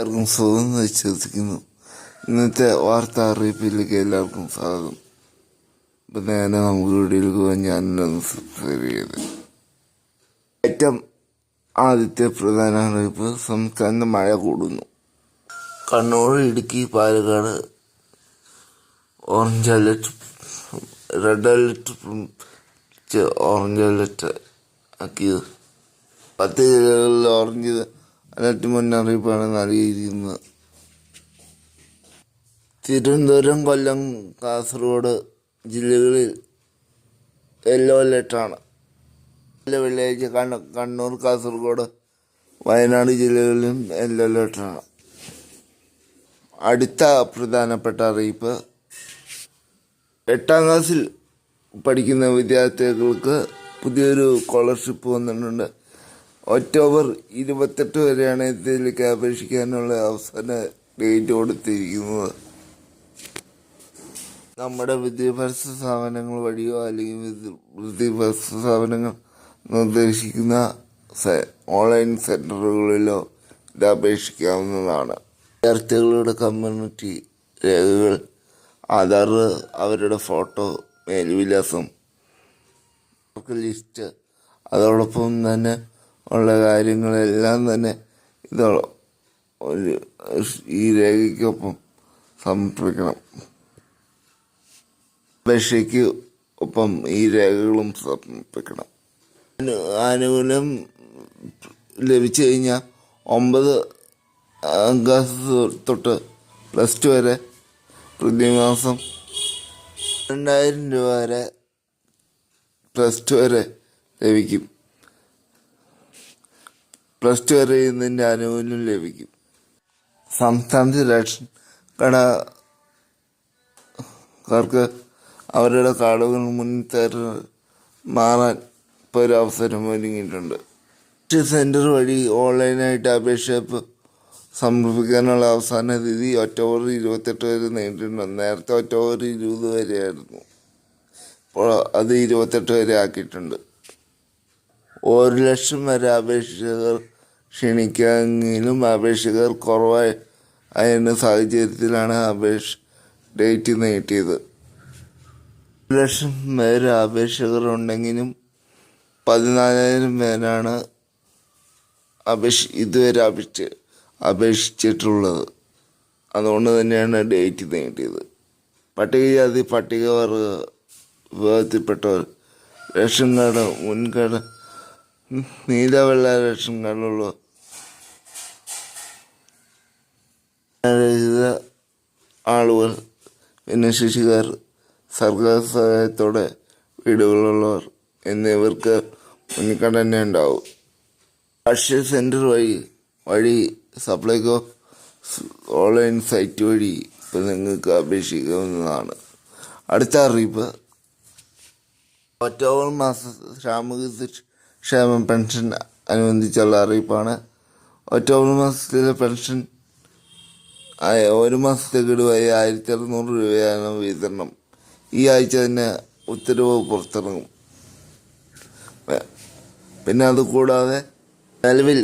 എല്ലാവർക്കും സുഖം വിശ്വസിക്കുന്നു. ഇന്നത്തെ വാർത്താ അറിയിപ്പിലേക്ക് എല്ലാവർക്കും സ്വാഗതം. ഇപ്പം നേരെ നമുക്ക് വീഡിയോയിലേക്ക് പോകാൻ ഞാനൊന്ന് സബ്സ്ക്രൈബ് ചെയ്ത്. ഏറ്റവും ആദ്യത്തെ പ്രധാന അറിയിപ്പ് സംസ്ഥാനത്ത് മഴ കൂടുന്നു. Kannur Idukki Palakkad orange alert red alert orange alert ആക്കിയത്. പത്ത് ജില്ലകളിൽ ഓറഞ്ച് അലർട്ട് മുന്നറിയിപ്പാണ് നൽകിയിരിക്കുന്നത് തിരുവനന്തപുരം കൊല്ലം കാസർഗോഡ് ജില്ലകളിൽ യെല്ലോ അലർട്ടാണ് വെള്ളിയാഴ്ച കണ്ണൂർ കാസർഗോഡ് വയനാട് ജില്ലകളിലും യെല്ലോ അലർട്ടാണ് അടുത്ത പ്രധാനപ്പെട്ട അറിയിപ്പ് എട്ടാം ക്ലാസ്സിൽ പഠിക്കുന്ന വിദ്യാർത്ഥികൾക്ക് പുതിയൊരു സ്കോളർഷിപ്പ് വന്നിട്ടുണ്ട്. ഒക്ടോബർ ഇരുപത്തെട്ട് വരെയാണ് ഇതിലേക്ക് അപേക്ഷിക്കാനുള്ള അവസാന ഡേറ്റ് കൊടുത്തിരിക്കുന്നത്. നമ്മുടെ വിദ്യാഭ്യാസ സ്ഥാപനങ്ങൾ വഴിയോ അല്ലെങ്കിൽ വിദ്യ- വിദ്യാഭ്യാസ സ്ഥാപനങ്ങൾ നിർദ്ദേശിക്കുന്ന ഓൺലൈൻ സെന്ററുകളിലോ ഇത് അപേക്ഷിക്കാവുന്നതാണ്. വിദ്യാർത്ഥികളുടെ കമ്മ്യൂണിറ്റി രേഖകൾ ആധാർ അവരുടെ ഫോട്ടോ മേൽവിലാസം ലിസ്റ്റ് അതോടൊപ്പം തന്നെ ഉള്ള കാര്യങ്ങളെല്ലാം തന്നെ ഇത് ഒരു ഈ രേഖയ്ക്കൊപ്പം സമർപ്പിക്കണം. അപേക്ഷയ്ക്ക് ഒപ്പം ഈ രേഖകളും സമർപ്പിക്കണം. ആനുകൂല്യം ലഭിച്ചു കഴിഞ്ഞാൽ ഒമ്പത് ക്ലാസ് തൊട്ട് പ്ലസ് ടു വരെ പ്രതിമാസം രണ്ടായിരം രൂപ വരെ പ്ലസ് ടു വരെ ലഭിക്കും. പ്ലസ് ടു വരെ ഇതിന്റെ ആനുകൂല്യം ലഭിക്കും. സംസ്ഥാനത്ത് റേഷൻ കടക്കാർക്ക് അവരുടെ കാർഡുകൾ മുൻതര മാറാൻ ഇപ്പോൾ ഒരു അവസരം ഒരുങ്ങിയിട്ടുണ്ട്. സെന്റർ വഴി ഓൺലൈനായിട്ട് അപേക്ഷ സമർപ്പിക്കാനുള്ള അവസാന തീയതി ഒക്ടോബർ ഇരുപത്തെട്ട് വരെ നീണ്ടിട്ടുണ്ട് നേരത്തെ ഒക്ടോബർ ഇരുപത് വരെയായിരുന്നു. ഇപ്പോൾ അത് ഇരുപത്തെട്ട് വരെ ആക്കിയിട്ടുണ്ട്. ഒരു ലക്ഷം വരെ അപേക്ഷകർ ക്ഷണിക്കാമെങ്കിലും അപേക്ഷകർ കുറവായി അതിന് സാഹചര്യത്തിലാണ് അപേക്ഷ ഡേറ്റ് നീട്ടിയത്. ഒരു ലക്ഷം പേര് അപേക്ഷകർ ഉണ്ടെങ്കിലും പതിനാലായിരം പേരാണ് അപേക്ഷ ഇതുവരെ അപേക്ഷ അപേക്ഷിച്ചിട്ടുള്ളത്. അതുകൊണ്ട് തന്നെയാണ് ഡേറ്റ് നീട്ടിയത്. പട്ടികജാതി പട്ടികവർഗ വിഭാഗത്തിൽപ്പെട്ടവർ റേഷൻ കാർഡ് മുൻകാർഡ് നീല വെള്ള റേഷൻ കാർഡുള്ള രഹിത ആളുകൾ ഭിന്നശേഷിക്കാർ സർക്കാർ സഹായത്തോടെ വീടുകളുള്ളവർ എന്നിവർക്ക് മുൻഗണന ഉണ്ടാവും. ഭക്ഷ്യ സെന്റർ വഴി വഴി സപ്ലൈകോ ഓൺലൈൻ സൈറ്റ് വഴി ഇപ്പം നിങ്ങൾക്ക് അപേക്ഷിക്കാവുന്നതാണ്. അടുത്ത അറിയിപ്പ്. ഒക്ടോബർ മാസ സാമൂഹിക ക്ഷേമ പെൻഷൻ അനുബന്ധിച്ചുള്ള അറിയിപ്പാണ്. ഒക്ടോബർ മാസത്തിലെ പെൻഷൻ ഒരു മാസത്തെ ഗഡുവായി ആയിരത്തി അറുന്നൂറ് രൂപയാണ് വിതരണം. ഈ ആഴ്ച തന്നെ ഉത്തരവ് പുറത്തിറങ്ങും. പിന്നെ അതുകൂടാതെ നിലവിൽ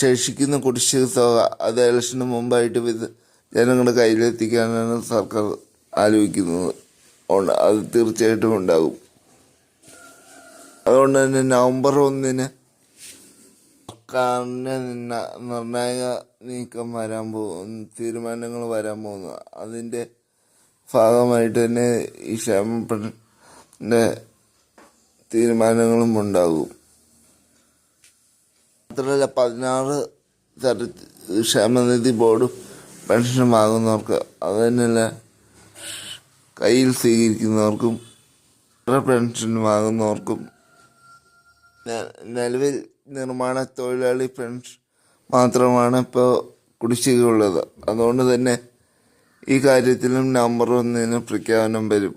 ശേഷിക്കുന്ന കുടിശ്ശിക തുക അത് ഇലക്ഷന് മുമ്പായിട്ട് വിത ജനങ്ങളുടെ കയ്യിലെത്തിക്കാനാണ് സർക്കാർ ആലോചിക്കുന്നത്. അത് തീർച്ചയായിട്ടും ഉണ്ടാകും. അതുകൊണ്ട് തന്നെ നവംബർ ഒന്നിന് സർക്കാരിന്റെ നിർണായക നീക്കം വരാൻ പോകും തീരുമാനങ്ങൾ വരാൻ പോകുന്നു. അതിന്റെ ഭാഗമായിട്ട് തന്നെ ഈ ക്ഷേമപ്പെടന്റെ തീരുമാനങ്ങളും ഉണ്ടാകും. മാത്രമല്ല പതിനാറ് തര ക്ഷേമനിധി ബോർഡ് പെൻഷൻ വാങ്ങുന്നവർക്ക് അത് തന്നെയല്ല കയ്യിൽ സ്വീകരിക്കുന്നവർക്കും പെൻഷൻ വാങ്ങുന്നവർക്കും നിലവിൽ നിർമ്മാണ തൊഴിലാളി പെൻഷൻ മാത്രമാണ് ഇപ്പോൾ കുടിശ്ശികയുള്ളത്. അതുകൊണ്ട് തന്നെ ഈ കാര്യത്തിലും നമ്പർ ഒന്നിന് പ്രഖ്യാപനം വരും.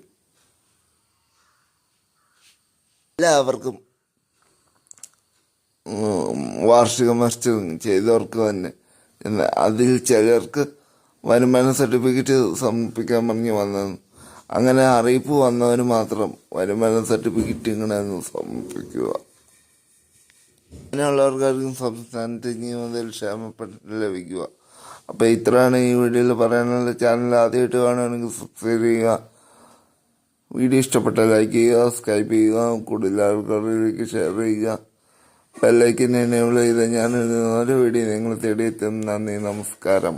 എല്ലാവർക്കും വാർഷിക മസ്റ്റം ചെയ്തവർക്ക് തന്നെ അതിൽ ചിലർക്ക് വരുമാന സർട്ടിഫിക്കറ്റ് സമർപ്പിക്കാൻ പറഞ്ഞ് വന്നത് അങ്ങനെ അറിയിപ്പ് വന്നവന് മാത്രം വരുമാന സർട്ടിഫിക്കറ്റ് ഇങ്ങനെ ഒന്ന് അങ്ങനെയുള്ളവർക്കായിരിക്കും സംസ്ഥാനത്ത് ഇനി മുതൽ ക്ഷേമപ്പെട്ട ലഭിക്കുക. അപ്പോൾ ഇത്രയാണ് ഈ വീഡിയോയിൽ പറയാനുള്ള ചാനൽ ആദ്യമായിട്ട് കാണുകയാണെങ്കിൽ സബ്സ്ക്രൈബ് ചെയ്യുക. വീഡിയോ ഇഷ്ടപ്പെട്ട ലൈക്ക് ചെയ്യുക സബ്സ്ക്രൈബ് ചെയ്യുക കൂടുതൽ ആൾക്കാരിലേക്ക് ഷെയർ ചെയ്യുക. ബെല്ലൈക്കൻ എനേബിൾ ചെയ്ത് ഞാൻ ഓരോ വീഡിയോ നിങ്ങൾ തേടിയെത്തും. നന്ദി നമസ്കാരം.